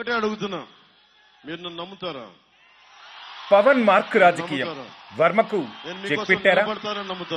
ఒకటే అడుగుతున్నా. మీరు నన్ను నమ్ముతారా? పవన్ మార్క్ రాజకీయం? వర్మకు చెక్ పెట్టారా?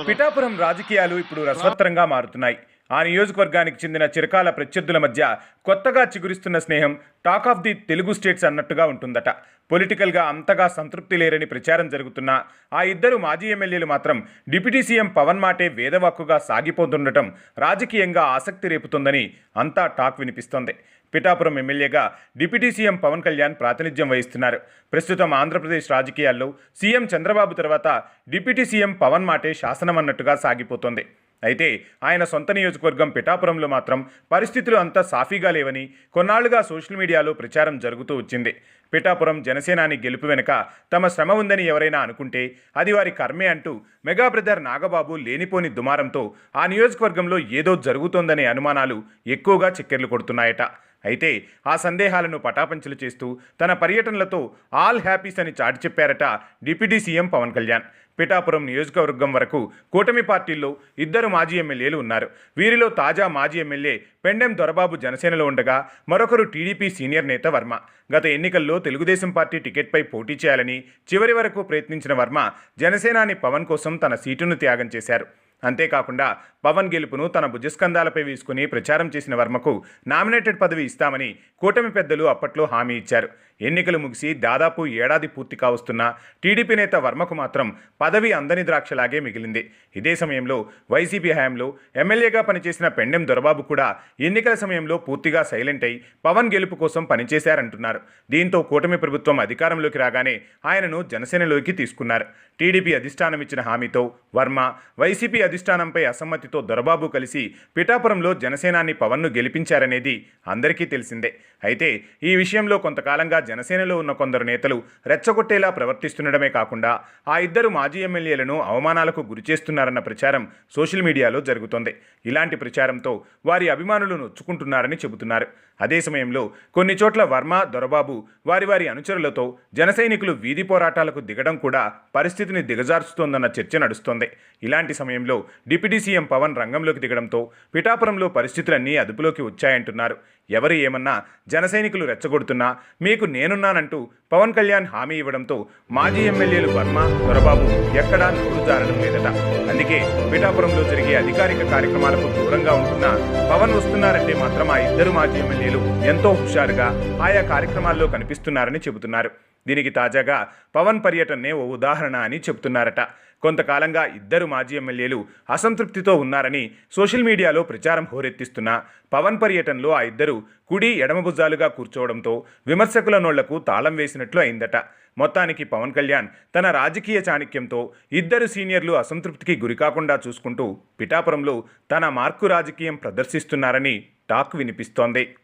పిఠాపురం రాజకీయాలు ఇప్పుడు రసవత్తరంగా మారుతున్నాయి. ఆ నియోజకవర్గానికి చెందిన చిరకాల ప్రత్యర్థుల మధ్య కొత్తగా చిగురిస్తున్న స్నేహం talk of the Telugu states అన్నట్టుగా ఉంటుందట. పొలిటికల్గా అంతగా సంతృప్తి లేరని ప్రచారం జరుగుతున్నా ఆ ఇద్దరు మాజీ ఎమ్మెల్యేలు మాత్రం డిప్యూటీ సీఎం పవన్ మాటే వేదవాక్కుగా సాగిపోతుండటం రాజకీయంగా ఆసక్తి రేపుతోందని అంతా టాక్ వినిపిస్తోంది. పిఠాపురం ఎమ్మెల్యేగా డిప్యూటీ సీఎం పవన్ కళ్యాణ్ ప్రాతినిధ్యం వహిస్తున్నారు. ప్రస్తుతం ఆంధ్రప్రదేశ్ రాజకీయాల్లో సీఎం చంద్రబాబు తర్వాత డిప్యూటీ సీఎం పవన్ మాటే శాసనం అన్నట్టుగా సాగిపోతోంది. అయితే ఆయన సొంత నియోజకవర్గం పిఠాపురంలో మాత్రం పరిస్థితులు అంతా సాఫీగా లేవని కొన్నాళ్ళుగా సోషల్ మీడియాలో ప్రచారం జరుగుతూ వచ్చింది. పిఠాపురం జనసేనాని గెలుపు వెనుక తమ శ్రమ ఉందని ఎవరైనా అనుకుంటే అది వారి కర్మే అంటూ మెగా బ్రదర్ నాగబాబు లేనిపోని దుమారంతో ఆ నియోజకవర్గంలో ఏదో జరుగుతోందనే అనుమానాలు ఎక్కువగా చక్కెర్లు కొడుతున్నాయట. అయితే ఆ సందేహాలను పటాపంచలు చేస్తూ తన పర్యటనలతో ఆల్ హ్యాపీస్ అని చాటి చెప్పారట డిప్యూటీ సీఎం పవన్ కళ్యాణ్. పిఠాపురం నియోజకవర్గం వరకు కూటమి పార్టీల్లో ఇద్దరు మాజీ ఎమ్మెల్యేలు ఉన్నారు. వీరిలో తాజా మాజీ ఎమ్మెల్యే పెండెం దొరబాబు జనసేనలో ఉండగా మరొకరు టీడీపీ సీనియర్ నేత వర్మ. గత ఎన్నికల్లో తెలుగుదేశం పార్టీ టికెట్పై పోటీ చేయాలని చివరి వరకు ప్రయత్నించిన వర్మ జనసేనాని పవన్ కోసం తన సీటును త్యాగం చేశారు. అంతేకాకుండా పవన్ గెలుపును తన భుజస్కంధాలపై వేసుకుని ప్రచారం చేసిన వర్మకు నామినేటెడ్ పదవి ఇస్తామని కూటమి పెద్దలు అప్పట్లో హామీ ఇచ్చారు. ఎన్నికలు ముగిసి దాదాపు ఏడాది పూర్తి కావస్తున్న టీడీపీ నేత వర్మకు మాత్రం పదవి అందని ద్రాక్షలాగే మిగిలింది. ఇదే సమయంలో వైసీపీ హయాంలో ఎమ్మెల్యేగా పనిచేసిన పెండెం దొరబాబు కూడా ఎన్నికల సమయంలో పూర్తిగా సైలెంట్ అయి పవన్ గెలుపు కోసం పనిచేశారంటున్నారు. దీంతో కూటమి ప్రభుత్వం అధికారంలోకి రాగానే ఆయనను జనసేనలోకి తీసుకున్నారు. టీడీపీ అధిష్టానం ఇచ్చిన హామీతో వర్మ వైసీపీ అధిష్టానంపై అసమ్మతితో దొరబాబు కలిసి పిఠాపురంలో జనసేనాన్ని పవన్ను గెలిపించారనేది అందరికీ తెలిసిందే. అయితే ఈ విషయంలో కొంతకాలంగా జనసేనలో ఉన్న కొందరు నేతలు రెచ్చగొట్టేలా ప్రవర్తిస్తుండడమే కాకుండా ఆ ఇద్దరు మాజీ ఎమ్మెల్యేలను అవమానాలకు గురిచేస్తున్నారన్న ప్రచారం సోషల్ మీడియాలో జరుగుతోంది. ఇలాంటి ప్రచారంతో వారి అభిమానులు నొచ్చుకుంటున్నారని చెబుతున్నారు. అదే సమయంలో కొన్ని చోట్ల వర్మ దొరబాబు వారి వారి అనుచరులతో జనసైనికులు వీధి పోరాటాలకు దిగడం కూడా పరిస్థితిని దిగజార్చుతోందన్న చర్చ నడుస్తోంది. ఇలాంటి సమయంలో డిప్యూటీ సీఎం పవన్ రంగంలోకి దిగడంతో పిఠాపురంలో పరిస్థితులన్నీ అదుపులోకి వచ్చాయంటున్నారు. ఎవరు ఏమన్నా జనసైనికులు రెచ్చగొడుతున్నా మీకు నేనున్నానంటూ పవన్ కళ్యాణ్ హామీ ఇవ్వడంతో మాజీ ఎమ్మెల్యేలు వర్మ దొరబాబు ఎక్కడా నోరు జారడం లేదట. అందుకే పిఠాపురంలో జరిగే అధికారిక కార్యక్రమాలకు దూరంగా ఉంటున్న పవన్ వస్తున్నారంటే మాత్రం ఆ ఇద్దరు మాజీ ఎమ్మెల్యేలు ఎంతో హుషారుగా ఆయా కార్యక్రమాల్లో కనిపిస్తున్నారని చెబుతున్నారు. దీనికి తాజాగా పవన్ పర్యటనే ఓ ఉదాహరణ అని చెబుతున్నారట. కొంతకాలంగా ఇద్దరు మాజీ ఎమ్మెల్యేలు అసంతృప్తితో ఉన్నారని సోషల్ మీడియాలో ప్రచారం హోరెత్తిస్తున్న పవన్ పర్యటనలో ఆ ఇద్దరు కుడి ఎడమభుజాలుగా కూర్చోవడంతో విమర్శకుల నోళ్ళకు తాళం వేసినట్లు అయిందట. మొత్తానికి పవన్ కళ్యాణ్ తన రాజకీయ చాణక్యంతో ఇద్దరు సీనియర్లు అసంతృప్తికి గురికాకుండా చూసుకుంటూ పిఠాపురంలో తన మార్కు రాజకీయం ప్రదర్శిస్తున్నారని టాక్ వినిపిస్తోంది.